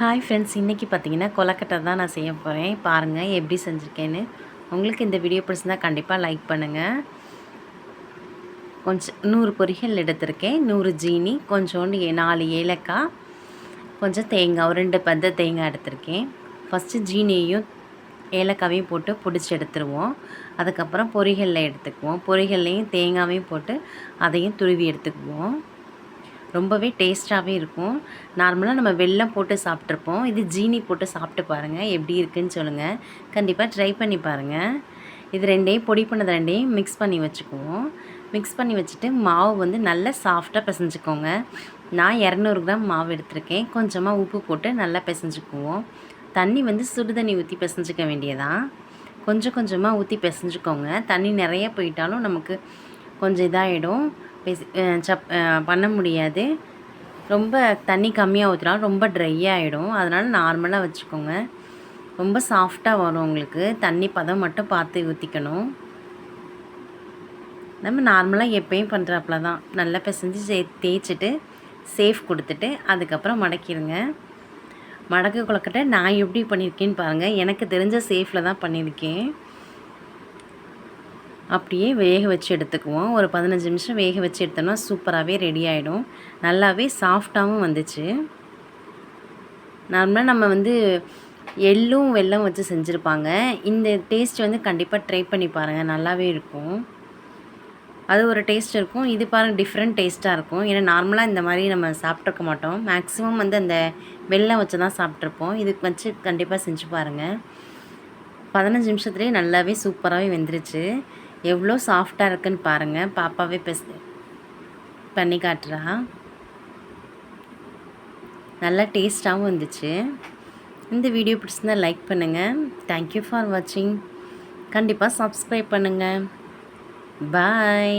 Hi friends இன்றைக்கி பார்த்தீங்கன்னா கொலக்கட்டை தான் நான் செய்ய போகிறேன் பாருங்கள் எப்படி செஞ்சுருக்கேன்னு. உங்களுக்கு இந்த வீடியோ பிடிச்சிருந்தா கண்டிப்பாக லைக் பண்ணுங்கள் கொஞ்சம் நூறு பொரிகள் எடுத்திருக்கேன். நூறு ஜீனி கொஞ்சோண்டு ஏ- நாலு ஏலக்காய் கொஞ்சம் தேங்காய் ஒரு ரெண்டு பெத்த தேங்காய் எடுத்திருக்கேன். ஃபஸ்ட்டு ஜீனியையும் ஏலக்காவையும் போட்டு பிடிச்சி எடுத்துருவோம். அதுக்கப்புறம் பொரிகளில் எடுத்துக்குவோம். பொரிகள்லையும் தேங்காவையும் போட்டு அதையும் துருவி எடுத்துக்குவோம். ரொம்பவே டேஸ்ட்டாகவே இருக்கும். நார்மலாக நம்ம வெள்ளம் போட்டு சாப்பிட்ருப்போம் இது ஜீனி போட்டு சாப்பிட்டு பாருங்கள் எப்படி இருக்குன்னு சொல்லுங்கள் கண்டிப்பாக ட்ரை பண்ணி பாருங்கள் இது ரெண்டையும் பொடி பண்ணது ரெண்டையும் மிக்ஸ் பண்ணி வச்சுக்குவோம். மிக்ஸ் பண்ணி வச்சுட்டு மாவு வந்து நல்லா சாஃப்டாக பிசைஞ்சுக்கோங்க. நான் இரநூறு கிராம் மாவு எடுத்திருக்கேன். கொஞ்சமாக உப்பு போட்டு நல்லா பிசைஞ்சுக்குவோம். தண்ணி வந்து சுடு தண்ணி ஊற்றி பிசைஞ்சிக்க வேண்டியதான் கொஞ்சம் கொஞ்சமாக ஊற்றி பிசைஞ்சுக்கோங்க. தண்ணி நிறைய போயிட்டாலும் நமக்கு கொஞ்சம் இதாகிடும் பேசி சப் பண்ண முடியாது. ரொம்ப தண்ணி கம்மியாக ஊற்றினாலும் ரொம்ப ட்ரை ஆகிடும் அதனால் நார்மலாக வச்சுக்கோங்க. ரொம்ப சாஃப்டாக வரும் உங்களுக்கு. தண்ணி பதம் மட்டும் பார்த்து ஊற்றிக்கணும் நம்ம நார்மலாக எப்பயும் பண்ணுறாப்புல தான். நல்லா பிசைஞ்சு சே தேய்ச்சிட்டு சேஃப் கொடுத்துட்டு அதுக்கப்புறம் மடக்கிடுங்க மடக்கு குழக்கட்டை நான் எப்படி பண்ணியிருக்கேன்னு பாருங்கள் எனக்கு தெரிஞ்ச சேஃபில் தான் பண்ணியிருக்கேன். அப்படியே வேக வச்சு எடுத்துக்குவோம். ஒரு பதினஞ்சு நிமிஷம் வேக வச்சு எடுத்தோம்னா சூப்பராகவே ரெடி ஆகிடும் நல்லாவே சாஃப்டாகவும் வந்துச்சு. நார்மலாக நம்ம வந்து எள்ளும் வெல்லம் வச்சு செஞ்சுருப்பாங்க. இந்த டேஸ்ட் வந்து கண்டிப்பாக ட்ரை பண்ணி பாருங்கள் நல்லாவே இருக்கும். அது ஒரு டேஸ்ட் இருக்கும். இது பாருங்கள் டிஃப்ரெண்ட் டேஸ்ட்டாக இருக்கும். ஏன்னா நார்மலாக இந்த மாதிரி நம்ம சாப்பிட்ருக்க மாட்டோம். மேக்ஸிமம் வந்து அந்த வெல்லம் வச்சு தான் சாப்பிட்ருப்போம் இதுக்கு வச்சு கண்டிப்பாக செஞ்சு பாருங்கள் பதினஞ்சு நிமிஷத்துலேயே நல்லாவே சூப்பராகவே வெந்துருச்சு. எவ்வளோ சாஃப்டாக இருக்குன்னு பாருங்கள் பாப்பாவே பெஸ் பண்ணி காட்டுறா. நல்லா டேஸ்ட்டாகவும் இருந்துச்சு இந்த வீடியோ பிடிச்சிருந்தா லைக் பண்ணுங்கள் தேங்க்யூ ஃபார் வாட்சிங் கண்டிப்பாக சப்ஸ்கிரைப் பண்ணுங்கள் பாய்